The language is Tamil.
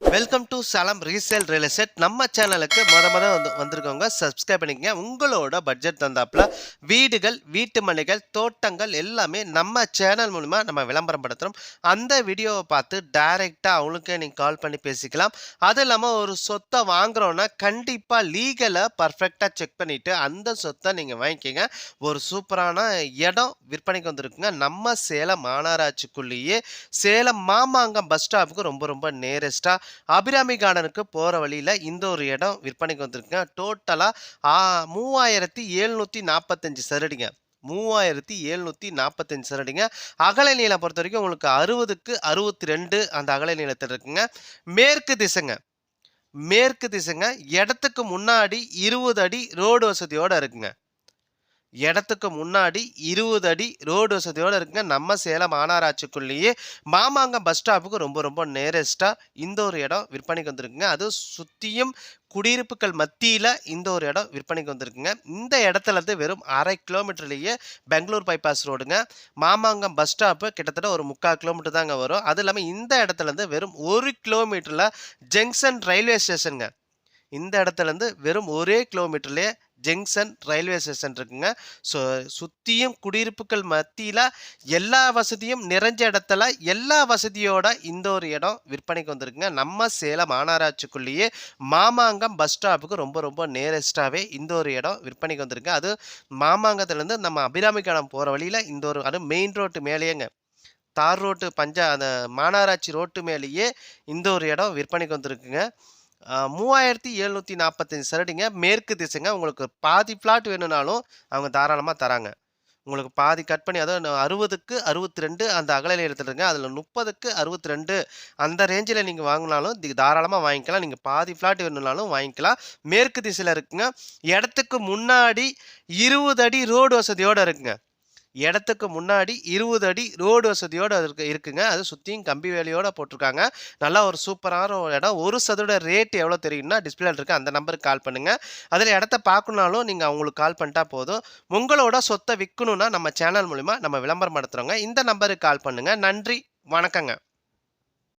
Welcome to Salem resale real estate நம்ம சேனலுக்கு மொத மொத வந்து வந்திருக்கவங்க சப்ஸ்கிரைப் பண்ணிக்கங்க. உங்களோட பட்ஜெட் தந்தாப்புல வீடுகள் வீட்டு மனைகள் தோட்டங்கள் எல்லாமே நம்ம சேனல் மூலிமா நம்ம விளம்பரம் படுத்துகிறோம் அந்த வீடியோவை பார்த்து டைரெக்டாக அவங்களுக்கே நீங்கள் கால் பண்ணி பேசிக்கலாம். அது இல்லாமல் ஒரு சொத்தை வாங்குறோன்னா கண்டிப்பாக லீகலை பர்ஃபெக்டாக செக் பண்ணிவிட்டு அந்த சொத்தை நீங்கள் வாங்கிக்கோங்க. ஒரு சூப்பரான இடம் விற்பனைக்கு வந்திருக்குங்க. நம்ம சேலம் மாநகராட்சிக்குள்ளேயே சேலம் மாமாங்கம் பஸ் ஸ்டாப்புக்கு ரொம்ப ரொம்ப நேரஸ்ட்டாக அபிராமி கார்டனுக்கு போகிற வழியில் இந்த ஒரு இடம் விற்பனைக்கு வந்திருக்குங்க. டோட்டலாக மூவாயிரத்தி எழுநூற்றி நாற்பத்தஞ்சு சரடிங்க. மூவாயிரத்தி எழுநூற்றி நாற்பத்தஞ்சு சரடிங்க. அகல நீளம் பொறுத்த வரைக்கும் உங்களுக்கு அறுபதுக்கு அறுபத்தி ரெண்டு அந்த அகல நீளத்தில் இருக்குங்க. மேற்கு திசைங்க. மேற்கு திசைங்க. இடத்துக்கு முன்னாடி இருபது அடி ரோடு வசதியோடு இருக்குங்க. இடத்துக்கு முன்னாடி இருபது அடி ரோடு வசதியோடு இருக்குங்க. நம்ம சேலம் மாநகராட்சிக்குள்ளேயே மாமாங்கம் பஸ் ஸ்டாப்புக்கு ரொம்ப ரொம்ப நேரஸ்ட்டாக இந்த ஒரு இடம் விற்பனைக்கு வந்திருக்குங்க. அது சுற்றியும் குடியிருப்புகள் மத்தியில் இந்த ஒரு இடம் விற்பனைக்கு வந்திருக்குங்க. இந்த இடத்துலருந்து வெறும் அரை கிலோமீட்டர்லேயே பெங்களூர் பைபாஸ் ரோடுங்க. மாமாங்கம் பஸ் ஸ்டாப்பு கிட்டத்தட்ட ஒரு முக்கால் கிலோமீட்டர் தாங்க வரும். அது இல்லாமல் இந்த இடத்துலேருந்து வெறும் ஒரு கிலோமீட்டரில் ஜங்ஷன் ரயில்வே ஸ்டேஷனுங்க. இந்த இடத்துலேருந்து வெறும் ஒரே கிலோமீட்டர்லேயே ஜங்ஷன் ரயில்வே ஸ்டேஷன் இருக்குங்க. ஸோ சுற்றியும் குடியிருப்புகள் மத்தியில் எல்லா வசதியும் நிறைஞ்ச இடத்துல எல்லா வசதியோட இந்த ஒரு இடம் விற்பனைக்கு வந்திருக்குங்க. நம்ம சேலம் மாநகராட்சிக்குள்ளேயே மாமாங்கம் பஸ் ஸ்டாப்புக்கு ரொம்ப ரொம்ப நேரஸ்ட்டாகவே இந்த ஒரு இடம் விற்பனைக்கு வந்திருக்கு அது மாமாங்கத்துலேருந்து நம்ம அபிராமிக்கானம் போகிற வழியில் இந்த ஒரு அது மெயின் ரோட்டு மேலேயேங்க தார் ரோட்டு பஞ்சா அந்த மாநகராட்சி ரோட்டு மேலேயே இந்த ஒரு இடம் விற்பனைக்கு வந்திருக்குங்க. மூவாயிரத்தி எழுநூற்றி நாற்பத்தஞ்சு சரடிங்க. மேற்கு திசைங்க. உங்களுக்கு பாதி பிளாட் வேணும்னாலும் அவங்க தாராளமாக தராங்க. உங்களுக்கு பாதி கட் பண்ணி அதாவது அறுபதுக்கு அறுபத்தி ரெண்டு அந்த அகலையில் எடுத்துருங்க அதில் முப்பதுக்கு அறுபத்தி ரெண்டு அந்த ரேஞ்சில் நீங்கள் வாங்கினாலும் இது தாராளமாக வாங்கிக்கலாம். நீங்கள் பாதி ஃப்ளாட் வேணும்னாலும் வாங்கிக்கலாம். மேற்கு திசையில் இருக்குங்க. இடத்துக்கு முன்னாடி இருபது அடி ரோடு வசதியோடு இருக்குங்க. இடத்துக்கு முன்னாடி இருபது அடி ரோடு வசதியோடு இருக்கு இருக்குங்க. அது சுற்றியும் கம்பி வேலையோடு போட்டிருக்காங்க. நல்லா ஒரு சூப்பரான ஒரு இடம். ஒரு சதோட ரேட் எவ்வளோ தெரியும்னா டிஸ்பிளே இருக்கு. அந்த நம்பருக்கு கால் பண்ணுங்கள் அதில் இடத்த பார்க்கணுனாலும் நீங்கள் அவங்களுக்கு கால் பண்ணிட்டா போதும். உங்களோட சொத்தை விற்கணுன்னா நம்ம சேனல் மூலிமா நம்ம விளம்பரம் நடத்துகிறோங்க இந்த நம்பருக்கு கால் பண்ணுங்கள் நன்றி. வணக்கங்க.